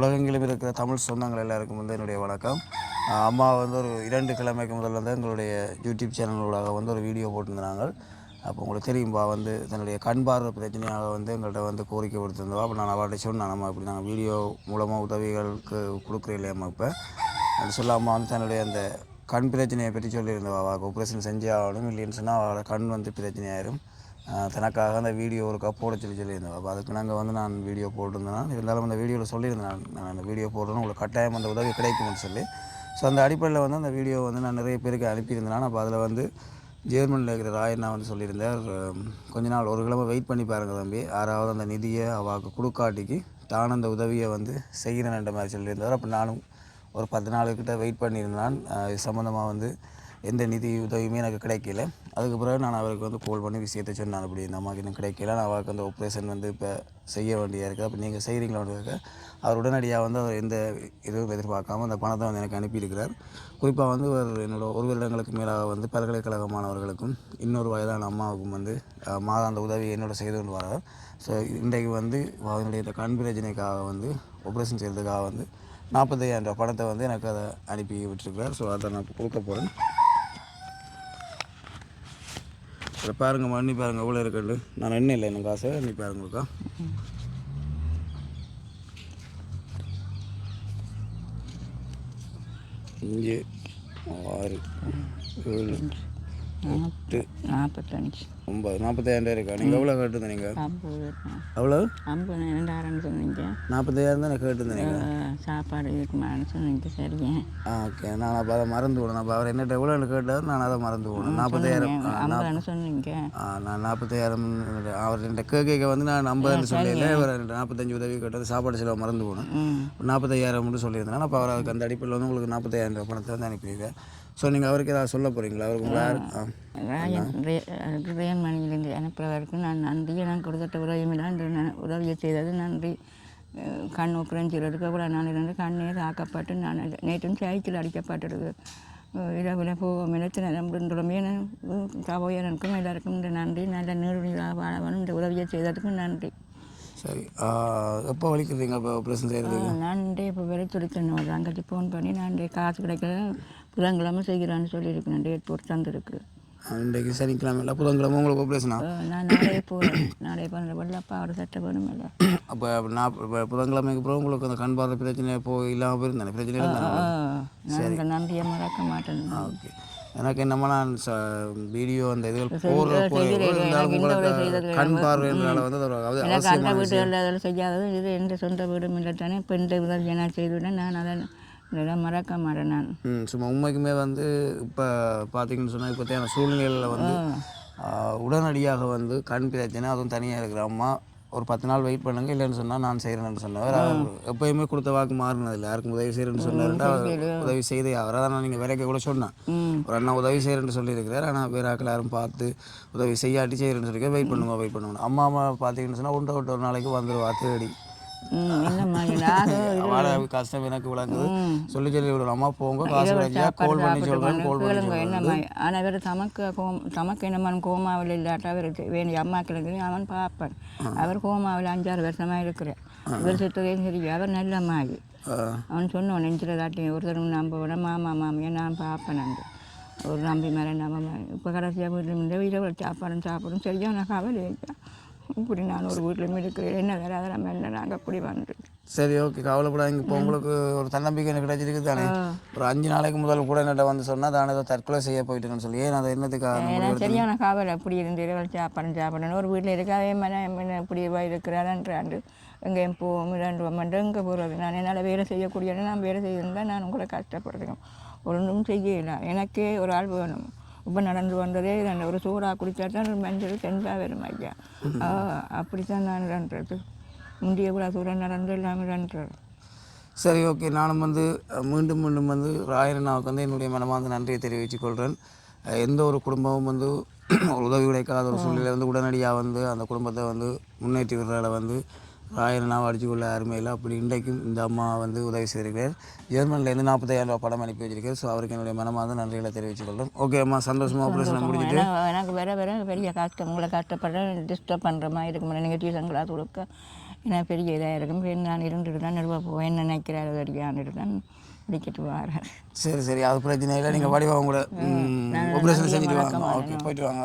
உலகெங்கிலும் இருக்கிற தமிழ் சொந்தங்கள் எல்லாருக்கும் வந்து என்னுடைய வணக்கம். அம்மா வந்து ஒரு இரண்டு கிழமைக்கு முதல்ல வந்து எங்களுடைய யூடியூப் சேனலோட வந்து ஒரு வீடியோ போட்டிருந்தாங்க. அப்போ உங்களுக்கு தெரியும்பா வந்து தன்னுடைய கண் பார்வை பிரச்சனையாக வந்து எங்கள்கிட்ட வந்து கோரிக்கை கொடுத்துருந்தோம் அப்போ நான் அவர்கிட்ட சொன்னேன் நம்ம இப்படி நாங்கள் வீடியோ மூலமாக உதவிகளுக்கு கொடுக்குற இல்லையாம்மா இப்போ? அது சொல்ல அம்மா வந்து தன்னுடைய அந்த கண் பிரச்சனையை பற்றி சொல்லியிருந்தவா அவள் ஆப்ரேஷன் செஞ்சே ஆகணும். இல்லைன்னு சொன்னால் அவளோட கண் வந்து பிரச்சனையாயிரும். தனக்காக அந்த வீடியோ ஒருக்கா போட சொல்லி சொல்லியிருந்தேன். அப்போ அதுக்கு நாங்கள் வந்து நான் வீடியோ போட்டிருந்தேன். இருந்தாலும் அந்த வீடியோவில் சொல்லியிருந்தேன். நான் நான் அந்த வீடியோ போடுறேன்னு உங்களுக்கு கட்டாயம் அந்த உதவி கிடைக்கும்னு சொல்லி. ஸோ அந்த அடிப்படையில் வந்து அந்த வீடியோ வந்து நான் நிறைய பேருக்கு அனுப்பியிருந்தேன். அப்போ அதில் வந்து ஜெர்மனியில் இருக்கிற ராயண்ணா வந்து சொல்லியிருந்தார் கொஞ்ச நாள் ஒரு கிழமை வெயிட் பண்ணி பாருங்கள் தம்பி. ஆறாவது அந்த நிதியை அவாக்கு கொடுக்காட்டிக்கு தான் அந்த உதவியை வந்து செய்கிறேன்ன்ற மாதிரி சொல்லியிருந்தார். அப்போ நானும் ஒரு பத்து நாளுக்கிட்ட வெயிட் பண்ணியிருந்தான். இது சம்மந்தமாக வந்து எந்த நிதி உதவியுமே எனக்கு கிடைக்கல. அதுக்கு பிறகு நான் அவருக்கு வந்து கால் பண்ணி விஷயத்தை சொன்னேன். அப்படி இந்த அம்மாவுக்கு இன்னும் கிடைக்கல. நான் அவருக்கு அந்த ஆப்ரேஷன் வந்து இப்போ செய்ய வேண்டியதாக இருக்குது அப்போ நீங்கள் செய்கிறீங்களா அவர் உடனடியாக வந்து அவர் எந்த இதுவும் எதிர்பார்க்காம அந்த பணத்தை வந்து எனக்கு அனுப்பியிருக்கிறார். குறிப்பாக வந்து ஒரு என்னோட ஒரு வருடங்களுக்கு மேலாக வந்து பல்கலைக்கழக மாணவர்களுக்கும் இன்னொரு வயதான அம்மாவுக்கும் வந்து மாதாந்த உதவி என்னோட செய்து கொண்டு வரார். ஸோ இன்றைக்கு வந்து அவனுடைய இந்த கண் பிரச்சனைக்காக வந்து ஆப்ரேஷன் செய்கிறதுக்காக வந்து நாற்பத்தையாயிரம் ரூபாய் பணத்தை வந்து எனக்கு அதை அனுப்பி விட்டுருக்கிறார். ஸோ அதை நான் கொடுக்க போகிறேன் இதை பாருங்கம்மா மண்ணி பாருங்க எவ்வளோ இருக்குது நான் எண்ணெய் இல்லை எனக்கு காசு எண்ணி பாருங்கக்கா அஞ்சு ஆறு ஏழு எட்டு நாற்பத்தஞ்சு. ஒம்பது நாற்பத்தாயிரம் இருக்கா? நீங்கள் எவ்வளோ கேட்டுருந்தீங்க? நீங்கள் எவ்வளோ ஐம்பது சொன்னீங்க. நாற்பத்தாயிரம் தான் அஹ், சாப்பாடு இருக்குமான்னு சொன்னீங்க. சரிங்க ஆ ஓகே. நான் அப்போ அதை மறந்து விடணும். அப்போ அவர் என்னட்ட எவ்வளோ கேட்டார்? நான் அதை மறந்து விடணும். நாற்பத்தாயிரம் ஐம்பதுன்னு சொன்னீங்க. நான் நாற்பத்தாயிரம் அவர் என்கிட்ட கேட்க வந்து நான் ஐம்பதுன்னு அவர் என்கிட்ட நாற்பத்தஞ்சு உதவி கேட்டது சாப்பாடு செலவு மறந்து போகணும் நாற்பத்தையாயிரம் மட்டும் சொல்லியிருந்தேன். அப்போ அவர் அதுக்கு அந்த அடிப்படையில் வந்து உங்களுக்கு நாற்பத்தையாயிரம் ரூபாய் பணத்தை வந்து அனுப்பிடுங்க ஸோ நீங்கள் அவருக்கு ஏதாவது சொல்ல போகிறீங்களா அவருக்கு உங்களை யார்? ஆ. ராயன் ரேன் மணியிலிருந்து அனுப்புறவருக்கு நான் நன்றி நான் கொடுத்த உதவியுமில்லை என்று நான் உதவியை செய்தது நன்றி. கண் செய்கிறதுக்கு அவ்வளோ நான் இருந்து கண்ணீர் ஆக்கப்பட்டு நான் நேற்றும் சைக்கிள் அடிக்கப்பட்டிருக்கு அஹ், இரவில் போவோம் நிலத்தின நம்புன்றமே தவோயனுக்கும் எல்லாருக்கும் இந்த நன்றி நல்ல நீர்வழியாக வாழவனும் இந்த உதவியை செய்ததுக்கு நன்றி. சரி. எப்போ வலிக்கிறீங்க இப்போ ஆப்ரேஷன் செய்கிறதுக்கு ஆ, நான் இப்போ வெளி துடித்தேன் ஒரு அங்கேக்கு ஃபோன் பண்ணி நான் காசு கிடைக்கல. புதன்கிழமை செய்கிறான்னு சொல்லியிருக்கேன் டேட் போட்டு தந்துருக்கு. இன்றைக்கு சனிக்கிழமை இல்லை புதன்கிழமை உங்களுக்கு ஆப்ரேஷனா நான் நாளையே போகிறேன் நாளைய போகிற வெள்ளப்பா அவர் சட்டை வேணுமில்ல அப்போ நான் இப்போ புதன்கிழமைக்கு அப்புறம் உங்களுக்கு அந்த கண் பார்வை பிரச்சனை இப்போ இல்லாமல் போயிருந்தேன் பிரச்சனை நான் நன்றியை மறக்க மாட்டேன். ஓகே. எனக்கு என்னமா நான் ச வீடியோ அந்த இதுகள் ஒரு உங்களுக்கு கண் பார்வையினால வந்து அது ஒரு அது எனக்கு அந்த வீட்டுகளில் அதில் செய்யாதது. இது எந்த சொந்த வீடும் இல்லை தானே. இப்போ இந்த உதவியை நான் செய்துவிட்டேன் நான் அதை இதெல்லாம் மறக்க மாட்டேன் நான். ம் சும்மா உண்மைக்குமே வந்து இப்போ பார்த்தீங்கன்னு சொன்னால் இப்போ தேவையான சூழ்நிலைகளில் வந்து உடனடியாக வந்து கண் பிரச்சனை அதுவும் தனியாக இருக்கிற அம்மா ஒரு பத்து நாள் வெயிட் பண்ணுங்க இல்லைன்னு சொன்னால் நான் செய்கிறேன்னு சொன்னவர். எப்பயுமே கொடுத்த வாக்கு மாறினதில்லை யாருக்கும் உதவி செய்கிறேன்னு சொன்னாருன்னா அவர் உதவி செய்தே அவர் அதான் நான் நீங்கள் விலைக்க கூட சொன்னேன். ஒரு அண்ணா உதவி செய்கிறேன்னு சொல்லியிருக்கிறார். ஆனால் வேறு ஆட்கள் யாரும் பார்த்து உதவி செய்யாட்டி செய்கிறேன்னு சொல்லி வெயிட் பண்ணுங்க வெயிட் பண்ணுங்க அம்மா அம்மா பார்த்தீங்கன்னு சொன்னால் உண்டை விட்டு ஒரு நாளைக்கு வந்துடுவா தேடி. வாழ கஷ்டம் எனக்கு விளங்குது. சொல்லி சொல்லி விடுவோம் அம்மா போங்க காசு கிடைச்சா கால் பண்ணி சொல்கிறேன் கால் பண்ணி கேளுங்க சொல்கிறேன் என்னம்மா? ஆனால் இவர் தமக்கு கோம் தமக்கு என்னம்மான் கோமாவில் இல்லாட்டா அவர் வேண்டிய அம்மா கிழங்கு அவன் பார்ப்பேன் அவர் கோமாவில் அஞ்சாறு வருஷமாக இருக்கிறேன் இவர் சுத்ததையும் சரி அவர் நல்ல மாயி அவன் சொன்னோம் நெஞ்சில் தாட்டி ஒருத்தரும் நம்ப விட மாமா மாமியை நான் பார்ப்பேன் ஒரு நம்பி மேலே நம்ம இப்போ கடைசியாக வீட்டில் இந்த வீட்டில் சாப்பாடும் சாப்பிடும் சரியான கவலை ஐயா இப்படி நான் ஒரு வீட்டிலும் இருக்கிறேன் என்ன வேறு? நம்ம என்ன நாங்கள் அப்படி வந்து சரி ஓகே. கவலைப்படாதீங்க. இப்போ உங்களுக்கு ஒரு தன்னம்பிக்கை எனக்கு கிடைச்சிருக்கு தானே? ஒரு அஞ்சு நாளைக்கு முதல் கூட என்னட்ட வந்து சொன்னால் தானே ஏதோ தற்கொலை செய்ய போயிட்டேன்னு சொல்லி. ஏன் அதை என்னத்துக்காக ஏன்னா சரியான காவல் அப்படி இருந்து இரவல் சாப்பாடு சாப்பிடணும். ஒரு வீட்டில் இருக்காவே மன என்ன இப்படி இருக்கிறான்றாண்டு எங்கேயும் போவோம் ரெண்டு மண்டை எங்கே போகிறது நான் என்னால் வேலை செய்யக்கூடிய நான் வேலை செய்திருந்தால் நான் உங்களை கஷ்டப்படுறேன். ஒன்றும் செய்யல. எனக்கே ஒரு ஆள் வேணும். இப்போ நடந்து வந்ததே ரெண்டு ஒரு சூடாக குடித்தா தான் மஞ்சள் செஞ்சா வரும் ஐயா. ஆ, அப்படித்தான் நான் ரன்றது முந்தைய கூட தூரம் நடந்து எல்லாமே ரன்றது சரி ஓகே. நானும் வந்து மீண்டும் மீண்டும் வந்து ராயரண்ணாவுக்கு வந்து என்னுடைய மனமார்ந்த நன்றியை தெரிவித்துக் கொள்கிறேன் எந்த ஒரு குடும்பமும் வந்து உதவி கிடைக்காத ஒரு சூழ்நிலை வந்து உடனடியாக வந்து அந்த குடும்பத்தை வந்து முன்னேற்றி விடுறதால வந்து ராயரண்ணாவை அடிச்சு கொள்ள யாருமே இல்லை. அப்படி இன்றைக்கும் இந்த அம்மா வந்து உதவி செய்திருக்கிறார். ஜெர்மனிலேருந்து நாற்பத்தாயிரம் ரூபாய் படம் அனுப்பி வச்சிருக்காரு ஸோ அவருக்கு என்னுடைய மனமார்ந்த நன்றிகளை தெரிவித்துக் கொள்கிறேன் ஓகே அம்மா சந்தோஷமாக ஆப்ரேஷன் முடிஞ்சிட்டு. எனக்கு வர வர பெரிய கஷ்டம். உங்களை கஷ்டப்படுறேன் டிஸ்டர்ப் பண்ணுற மாதிரி இருக்கும். நீங்கள் டியூஷன் கிளாஸ் கொடுக்க. ஏன்னா பெரிய இதாக இருக்கும். நான் இருந்துட்டு தான் நடுவா போவேன்? என்ன நினைக்கிறாரு? தெரியாண்டுட்டு தான் பிடிக்கிட்டு வாரேன். சரி சரி. அது பிரச்சனை இல்லை. நீங்கள் வடிவா உங்களை. ஆப்ரேஷன் செஞ்சுட்டு வாங்க. ஓகே போயிட்டு வாங்க.